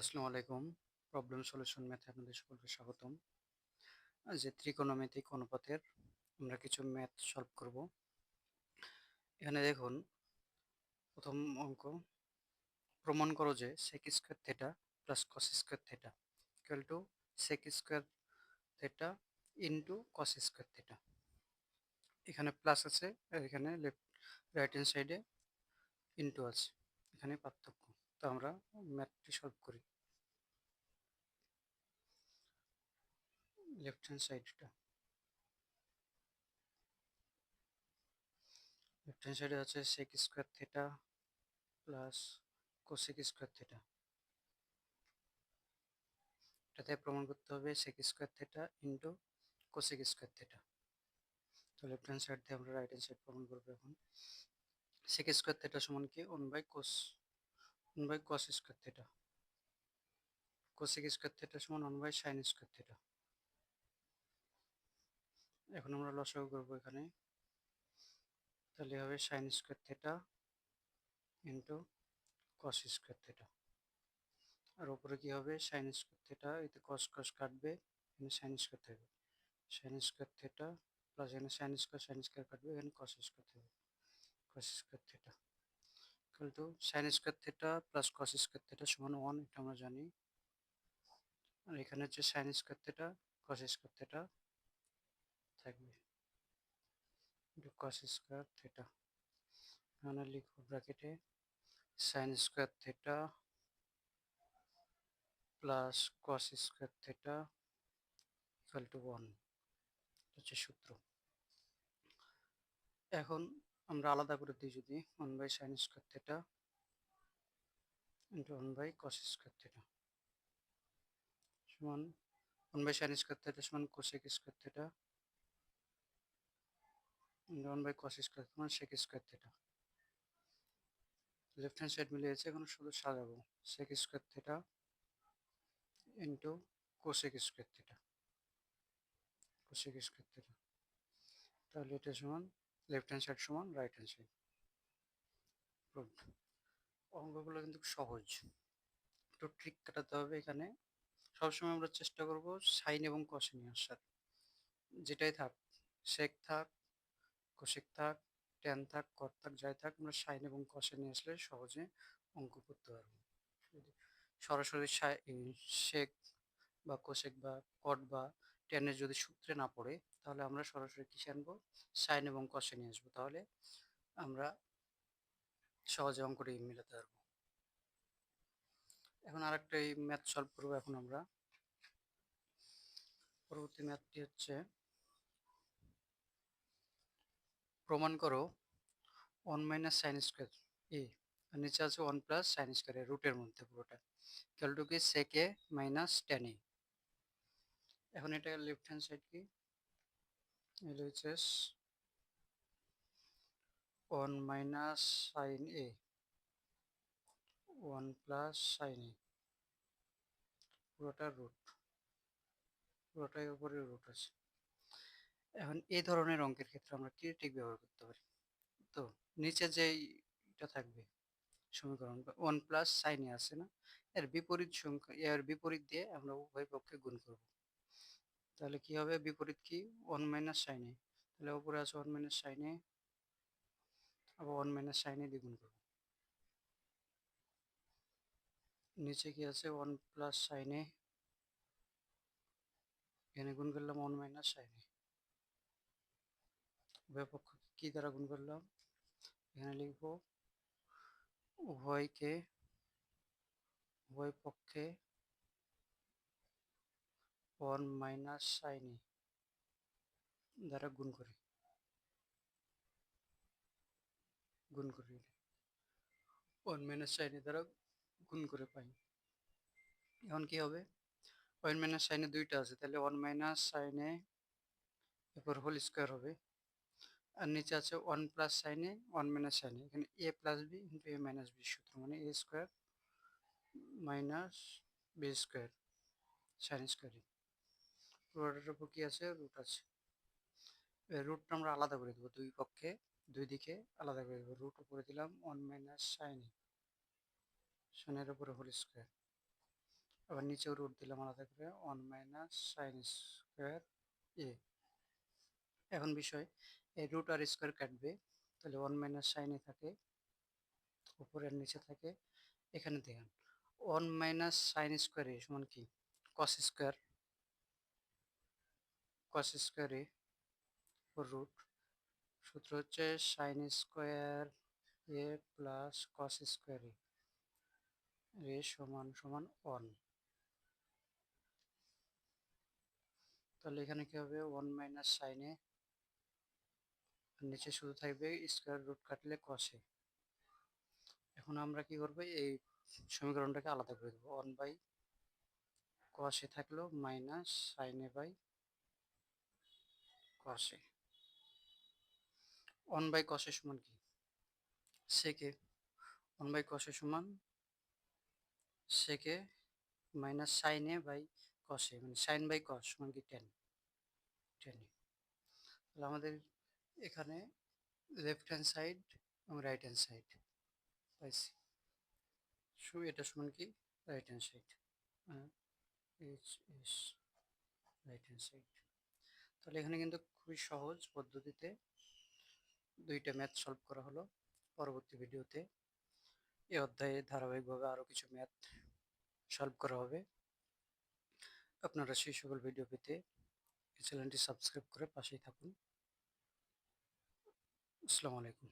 আসসালামু আলাইকুম। Problem solution ম্যাথে আপনাদের সকলকে স্বাগতম। যে ত্রিকোণমিতিক অনুপাতের আমরা কিছু ম্যাথ সলভ করব। এখানে দেখুন, প্রথম অঙ্ক, প্রমাণ করো যে sec square theta plus cos square theta equal to sec square theta into cos square theta এখানে প্লাস আছে, আর এখানে লেফট রাইট হ্যান্ড সাইডে ইন্টু আছে। এখানে পার্থক্য। তো আমরা ম্যাথটি সলভ করি। লেফট হ্যান্ড সাইডটা লেফট হ্যান্ড সাইডে আছে sec square theta plus cosec square theta এটাতে প্রমাণ করতে হবে sec square theta into cosec square theta তো লেফট হ্যান্ড সাইড দিয়ে আমরা রাইট হ্যান্ড সাইড প্রমাণ করব এখন। সেক স্কোয়ার থেটা সমান কি? One by cos one by cos square theta cosec square theta সমান one by sine square theta এখন আমরা লসাগু করব এখানে। তাহলে হবে sine square theta into cos square theta আর উপরে কি হবে? সাইন স্কোয়ার থেটা এতে কস কস কাটবে, এখানে সাইন স্কোয়ার থাকবে। সাইন স্কোয়ার থেটা প্লাস এখানে সাইন স্কোয়ার সাইন স্কোয়ার কাটবে, এখানে কস স্কোয়ার থাকবে। Cos square theta equal to sine square theta plus cos square theta সমান ওয়ান এটা আমরা জানি। আর এখানে হচ্ছে sine square theta cos square theta থাকবে। কস স্কোয়ার থেটা এখানে লিখব ব্র্যাকেটে sine square theta plus cos square theta equal to one হচ্ছে সূত্র। এখন আমরা আলাদা করে দিই যদি one by sine square theta into one by cos square theta সমান one by sine square theta সমান cosec square theta one by cos square সমান sec square theta left hand side মিলে গেছে এখন শুধু সাজাবো sec square theta into cosec square theta cosec square theta তাহলে এটা সমান লেফট হ্যান্ড সাইড সমান রাইট হ্যান্ড সাইড অঙ্কগুলো কিন্তু সহজ। একটু ট্রিক কাটাতে হবে এখানে। সবসময় আমরা চেষ্টা করব সাইন এবং কষে নিয়ে আসার যেটাই থাক শেক থাক কোশেক থাক ট্যান থাক কর থাক, যাই থাক, আমরা সাইন এবং কষে নিয়ে আসলে সহজে অঙ্ক করতে পারব। সরাসরি শেক বা কোশেক বা কট বা টেনের যদি সূত্রে না পড়ে, তাহলে আমরা সরাসরি কিসে আনব? সাইন এবং কষে নিয়ে আসব। তাহলে আমরা সহজে অঙ্কটি মিলাতে পারব। এখন আর একটা এই ম্যাথ সলভ করব এখন আমরা। পরবর্তী ম্যাথটি হচ্ছে, প্রমাণ করো one minus sine square A নিচে আছে ওয়ান প্লাস সাইন স্কোয়ার রুটের মধ্যে পুরোটা। ক্যালটু কি সেক মাইনাস টেন এ। এখন এটা লেফট হ্যান্ড সাইড কি? এল হচ্ছে one minus sine A one plus sine A পুরোটা রুট পুরোটাই উপরে রুট আছে। এখন এই ধরনের অঙ্কের ক্ষেত্রে আমরা কি ব্যবহার করতে পারি? তো নিচে যে এটা থাকবে, সমীকরণ ওয়ান প্লাস সাইনে আছে না, এর বিপরীত সংখ্যা, এর বিপরীত দিয়ে আমরা উভয় পক্ষে গুণ করব। তাহলে কি হবে? বিপরীত কি? ওয়ান মাইনাস সাইনে তাহলে উপরে আছে ওয়ান মাইনাস সাইনে আবার ওয়ান মাইনাস সাইনে দ্বিগুণ করব। নিচে কি আছে? ওয়ান প্লাস সাইনে এখানে গুণ করলাম ওয়ান মাইনাস সাইনে উভয় পক্ষ কি দ্বারা গুণ করলাম? এখানে লিখব, উভয়কে, উভয় পক্ষে ওয়ান মাইনাস সাইনে দ্বারা গুণ করি। গুণ করি। ওয়ান মাইনাস সাইনে দ্বারা গুণ করে পাই। এখন কি হবে? ওয়ান মাইনাস সাইনে দুইটা আছে, তাহলে ওয়ান মাইনাস সাইনে এরপর হোল স্কোয়ার হবে। আর নিচে আছে ওয়ান প্লাস সাইনে ওয়ান মাইনাস সাইনে এখানে A plus B into A minus B সূত্র মানে A square minus B square sine স্কোয়ারে পুরোটার উপর কী আছে? রুট আছে। রুটটা আমরা আলাদা করে দেবো দুই পক্ষে, দুই দিকে আলাদা করে দেবো। রুট উপরে দিলাম ওয়ান মাইনাস সাইন সাইনের উপরে হোল স্কোয়ার আবার নিচেও রুট দিলাম আলাদা করে one minus sine square A এখন বিষয়, এই রুট আর স্কোয়ার কাটবে, তাহলে ওয়ান মাইনাস সাইনে থাকে উপরের নিচে থাকে, এখানে দেখেন। One minus sine square A সমান কি? Cos square cos square root সূত্র হচ্ছে sine square A plus cos square A সমান সমান ওয়ান তাহলে এখানে কি হবে? ওয়ান মাইনাস সাইনে নিচে শুধু থাকবে স্কোয়ার রুট কাটলে কসে এখন আমরা কি করব? এই সমীকরণটাকে আলাদা করে দেবো। ওয়ান বাই কসে থাকল মাইনাস সাইনে বাই কসে ওয়ান বাই কসের সমান কি? সেকে ওয়ান বাই কসের সমান সেকে মাইনাস সাইনে বাই কসে মানে সাইন বাই কস সমান কি টেন টেন তাহলে আমাদের এখানে লেফট হ্যান্ড সাইড এবং রাইট হ্যান্ড সাইড পাইছি। এটা সমান কি? Right hand side H right hand side তাহলে এখানে কিন্তু খুবই সহজ পদ্ধতিতে দুইটা ম্যাথ সলভ করা হলো পরবর্তী ভিডিওতে। এ অধ্যায়ে ধারাবাহিকভাবে আরও কিছু ম্যাথ সলভ করা হবে। আপনারা সেই সকল ভিডিও পেতে এই চ্যানেলটি সাবস্ক্রাইব করে পাশেই থাকুন। আসসালামু আলাইকুম।